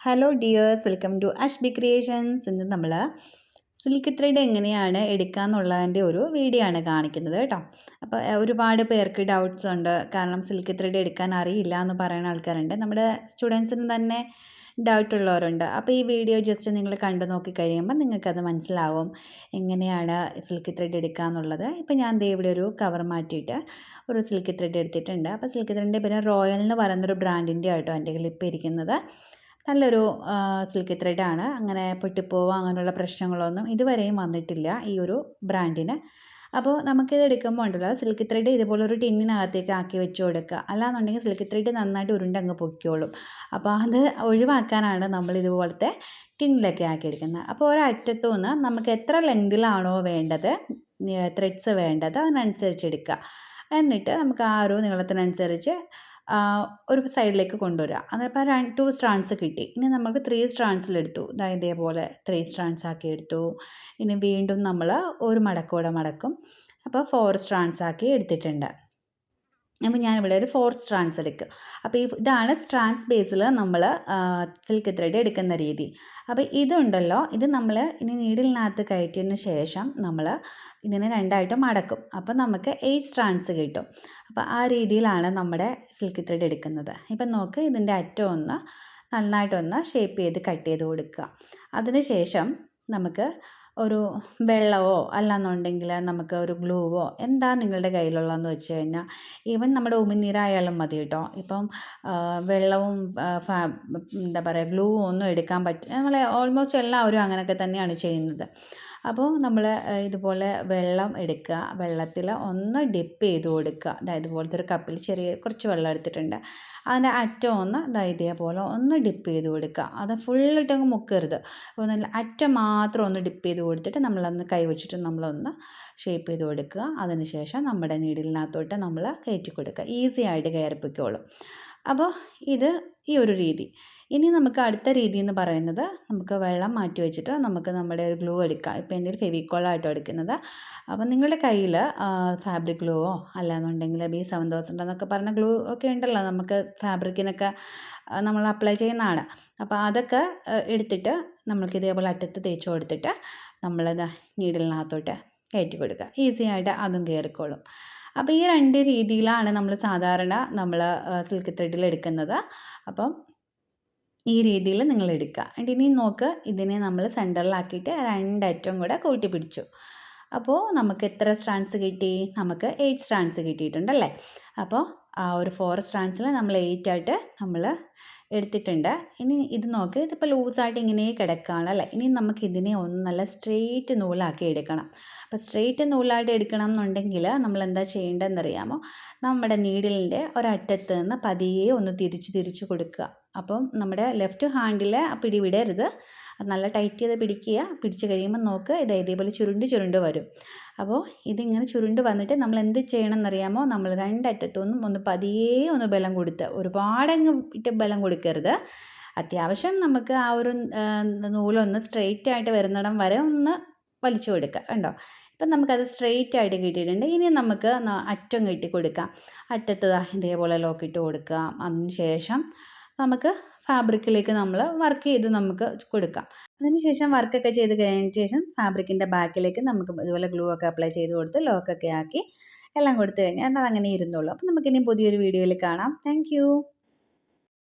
Hello dears welcome to Ashbi creations ഇന്ന് നമ്മൾ silk thread എങ്ങനെയാണ് എടുക്കുക എന്നുള്ളതിന്റെ ഒരു വീഡിയോ ആണ് കാണിക്കുന്നത് കേട്ടോ. അപ്പോൾ ഒരുപാട് പേർക്ക് ഡൗട്ട്സ് ഉണ്ട്. കാരണം സിൽക്ക് ത്രെഡ് എടുക്കാൻ അറിയില്ല എന്ന് പറയുന്ന ആൾക്കാരുണ്ട്. നമ്മുടെ സ്റ്റുഡൻസിന് തന്നെ ഡൗട്ട് ഉള്ളവരുണ്ട് അപ്പോൾ ഈ വീഡിയോ ജസ്റ്റ് നിങ്ങൾ കണ്ടു നോക്കി കഴിയുമ്പോൾ നിങ്ങൾക്കത് മനസ്സിലാവും എങ്ങനെയാണ് സിൽക്ക് ത്രെഡ് എടുക്കുക എന്നുള്ളത്. ഇപ്പോൾ ഞാൻ ഇവിടെ ഒരു കവർ മാറ്റിയിട്ട് ഒരു സിൽക്ക് ത്രെഡ് എടുത്തിട്ടുണ്ട്. അപ്പോൾ സിൽക്ക് ത്രെഡിന്റെ പിന്നെ റോയൽ എന്ന് പറയുന്നൊരു ബ്രാൻഡിന്റെ ആയിട്ടോ എന്റെ കയ്യിൽ ഇപ്പോൾ ഇരിക്കുന്നത്. നല്ലൊരു സിൽക്ക് ത്രെഡാണ് അങ്ങനെ പൊട്ടിപ്പോവുക അങ്ങനെയുള്ള പ്രശ്നങ്ങളൊന്നും ഇതുവരെയും വന്നിട്ടില്ല ഈ ഒരു ബ്രാൻഡിന്. അപ്പോൾ നമുക്കിത് എടുക്കുമ്പോൾ ഉണ്ടല്ലോ സിൽക്ക് ത്രെഡ് ഇതുപോലെ ഒരു ടിന്നിനകത്തേക്ക് ആക്കി വെച്ച് കൊടുക്കുക. അല്ലാന്നുണ്ടെങ്കിൽ സിൽക്ക് ത്രെഡ് നന്നായിട്ട് ഉരുണ്ടങ്ങ് പൊക്കിയോളും അപ്പോൾ അത് ഒഴിവാക്കാനാണ് നമ്മൾ ഇതുപോലത്തെ ടിന്നിലൊക്കെ ആക്കി എടുക്കുന്നത് അപ്പോൾ ഒരറ്റത്തു നിന്ന് നമുക്ക് എത്ര ലെങ്തിലാണോ വേണ്ടത് ത്രെഡ്സ് വേണ്ടത് അതിനനുസരിച്ച് എടുക്കുക. എന്നിട്ട് നമുക്ക് ആ ഒരു നീളത്തിനനുസരിച്ച് ഒരു സൈഡിലേക്ക് കൊണ്ടുവരിക. രണ്ട് ടു സ്ട്രാൻഡ്സ് കിട്ടി. ഇനി നമുക്ക് ത്രീ സ്ട്രാൻസിലെടുത്തു ഇതാ ഇതേപോലെ ത്രീ സ്ട്രാൻസ് ആക്കി എടുത്തു. ഇനി വീണ്ടും നമ്മൾ ഒരു മടക്കൂടെ മടക്കും. അപ്പോൾ ഫോർ സ്ട്രാൻസ് ആക്കി എടുത്തിട്ടുണ്ട്. അപ്പോൾ ഞാനിവിടെ ഒരു ഫോർ സ്ട്രാൻഡ്സ് എടുക്കുക അപ്പോൾ ഇതാണ് സ്ട്രാൻഡ്സ് ബേസിൽ നമ്മൾ സിൽക്ക് ത്രെഡ് എടുക്കുന്ന രീതി. അപ്പോൾ ഇതുണ്ടല്ലോ ഇത് നമ്മൾ ഇനി നീഡിലിനകത്ത് കയറ്റിയതിന് ശേഷം നമ്മൾ ഇതിനെ രണ്ടായിട്ട് മടക്കും. അപ്പോൾ നമുക്ക് എയ്റ്റ് സ്ട്രാൻഡ്സ് കിട്ടും. അപ്പോൾ ആ രീതിയിലാണ് നമ്മുടെ സിൽക്ക് ത്രെഡ് എടുക്കുന്നത്. ഇപ്പം നോക്ക് ഇതിന്റെ അറ്റം ഒന്ന് നന്നായിട്ടൊന്ന് ഷേപ്പ് ചെയ്ത് കട്ട് ചെയ്ത് കൊടുക്കുക. അതിന് ശേഷം നമുക്ക് ഒരു വെള്ളമോ അല്ലാന്നുണ്ടെങ്കിൽ നമുക്ക് ഒരു ഗ്ലൂവോ എന്താ നിങ്ങളുടെ കയ്യിലുള്ളതെന്ന് വെച്ച് കഴിഞ്ഞാൽ ഈവൻ നമ്മുടെ ഉമിനീരായാലും മതി കേട്ടോ. ഇപ്പം വെള്ളവും എന്താ പറയുക ഗ്ലൂവും ഒന്നും എടുക്കാൻ പറ്റില്ല നമ്മളെ ഓൾമോസ്റ്റ് എല്ലാവരും അങ്ങനെയൊക്കെ തന്നെയാണ് ചെയ്യുന്നത്. അപ്പോൾ നമ്മൾ ഇതുപോലെ വെള്ളം എടുക്കുക. വെള്ളത്തിൽ ഒന്ന് ഡിപ്പ് ചെയ്ത് കൊടുക്കുക. അതായത് ഇതുപോലത്തെ ഒരു കപ്പിൽ ചെറിയ കുറച്ച് വെള്ളം എടുത്തിട്ടുണ്ട്. അതിന്റെ അറ്റം ഒന്ന് ഇതാ ഇതേപോലെ ഒന്ന് ഡിപ്പ് ചെയ്ത് കൊടുക്കുക. അത് ഫുള്ളിട്ട് അങ്ങ് മുക്കരുത്. അപ്പോൾ നല്ല അറ്റം മാത്രം ഒന്ന് ഡിപ്പ് ചെയ്ത് കൊടുത്തിട്ട് നമ്മളൊന്ന് കൈ വെച്ചിട്ട് നമ്മളൊന്ന് ഷേപ്പ് ചെയ്ത് കൊടുക്കുക. അതിന് ശേഷം നമ്മുടെ നീഡിലിനകത്തോട്ട് നമ്മൾ കയറ്റി കൊടുക്കുക. ഈസി ആയിട്ട് കയറിപ്പിക്കോളും അപ്പോൾ ഇത് ഈ ഒരു രീതി. ഇനി നമുക്ക് അടുത്ത രീതി എന്ന് പറയുന്നത് നമുക്ക് വെള്ളം മാറ്റി വെച്ചിട്ട് നമുക്ക് നമ്മുടെ ഒരു ഗ്ലൂ എടുക്കാം. ഇപ്പോൾ എന്റെ ഒരു ഫെവിക്കോളായിട്ടോ എടുക്കുന്നത്. അപ്പം നിങ്ങളുടെ കയ്യിൽ ഫാബ്രിക് ഗ്ലൂവോ അല്ലാന്നുണ്ടെങ്കിൽ ബി സെവൻ തൗസൻഡ് എന്നൊക്കെ പറഞ്ഞ ഗ്ലൂ ഒക്കെ ഉണ്ടല്ലോ. നമുക്ക് ഫാബ്രിക്കിനൊക്കെ നമ്മൾ അപ്ലൈ ചെയ്യുന്നതാണ്. അപ്പോൾ അതൊക്കെ എടുത്തിട്ട് നമുക്ക് ഇതേപോലെ അറ്റത്ത് തേച്ച് കൊടുത്തിട്ട് നമ്മളത് നീഡിലിനകത്തോട്ട് കയറ്റി കൊടുക്കുക. ഈസി ആയിട്ട് അതും കയറിക്കോളും. അപ്പോൾ ഈ രണ്ട് രീതിയിലാണ് നമ്മൾ സാധാരണ നമ്മൾ സിൽക്ക് ത്രെഡിൽ എടുക്കുന്നത്. അപ്പം ഈ രീതിയിൽ നിങ്ങൾ എടുക്കുക. ആൻഡ് ഇനി നോക്ക് ഇതിനെ നമ്മൾ സെന്ററിലാക്കിയിട്ട് രണ്ടറ്റം കൂടെ കൂട്ടി പിടിച്ചു. അപ്പോൾ നമുക്ക് എത്ര സ്ട്രാൻഡ്സ് കിട്ടി? നമുക്ക് എയ്റ്റ് സ്ട്രാൻഡ്സ് കിട്ടിയിട്ടുണ്ടല്ലേ അപ്പോൾ ഒരു ഫോറസ്റ്റ് സ്ട്രാൻഡ്സിൽ നമ്മൾ എയ്റ്റ് ആയിട്ട് നമ്മൾ എടുത്തിട്ടുണ്ട്. ഇനി ഇത് നോക്ക് ഇതിപ്പോൾ ലൂസായിട്ട് ഇങ്ങനെ കിടക്കുകയാണ് അല്ലേ? ഇനി നമുക്ക് ഇതിനെ ഒന്ന് നല്ല സ്ട്രെയിറ്റ് നൂലാക്കി എടുക്കണം. അപ്പോൾ സ്ട്രെയിറ്റ് നൂലായിട്ട് എടുക്കണം എന്നുണ്ടെങ്കിൽ നമ്മൾ എന്താ ചെയ്യേണ്ടതെന്നറിയാമോ നമ്മുടെ നീഡിലിന്റെ ഒരറ്റത്ത് നിന്ന് പതിയെ ഒന്ന് തിരിച്ച് തിരിച്ച് കൊടുക്കുക. അപ്പം നമ്മുടെ ലെഫ്റ്റ് ഹാൻഡിൽ പിടി വിടരുത് നല്ല ടൈറ്റ് ചെയ്ത് പിടിക്കുക. പിടിച്ച് കഴിയുമ്പോൾ നോക്ക് ഇത് ഇതേപോലെ ചുരുണ്ട് ചുരുണ്ട് വരും. അപ്പോൾ ഇതിങ്ങനെ ചുരുണ്ട് വന്നിട്ട് നമ്മൾ എന്ത് ചെയ്യണം എന്നറിയാമോ നമ്മൾ രണ്ടറ്റത്തൊന്നും ഒന്ന് പതിയെ ഒന്ന് ബലം കൊടുത്ത് ഒരുപാടങ്ങ് ഇട്ട് ബലം കൊടുക്കരുത്. അത്യാവശ്യം നമുക്ക് ആ ഒരു നൂലൊന്ന് സ്ട്രെയിറ്റ് ആയിട്ട് വരുന്നിടം വരെ ഒന്ന് വലിച്ചു കൊടുക്കുക കണ്ടോ? ഇപ്പം നമുക്കത് സ്ട്രെയിറ്റ് ആയിട്ട് കിട്ടിയിട്ടുണ്ട്. ഇനി നമുക്ക് അറ്റം കെട്ടി കൊടുക്കാം. അറ്റത്ത് ഇതേപോലെ ലോക്കിട്ട് കൊടുക്കുക അതിന് ശേഷം നമുക്ക് ഫാബ്രിക്കിലേക്ക് നമ്മൾ വർക്ക് ചെയ്ത് നമുക്ക് കൊടുക്കാം. അതിനുശേഷം വർക്കൊക്കെ ചെയ്ത് കഴിഞ്ഞതിന് ശേഷം ഫാബ്രിക്കിന്റെ ബാക്കിലേക്ക് നമുക്ക് ഇതുപോലെ ഗ്ലൂ ഒക്കെ അപ്ലൈ ചെയ്ത് കൊടുത്ത് ലോക്കൊക്കെ ആക്കി എല്ലാം കൊടുത്തു കഴിഞ്ഞാൽ അത് അങ്ങനെ ഇരുന്നുള്ളൂ അപ്പോൾ നമുക്കിനി പുതിയൊരു വീഡിയോയിൽ കാണാം. താങ്ക്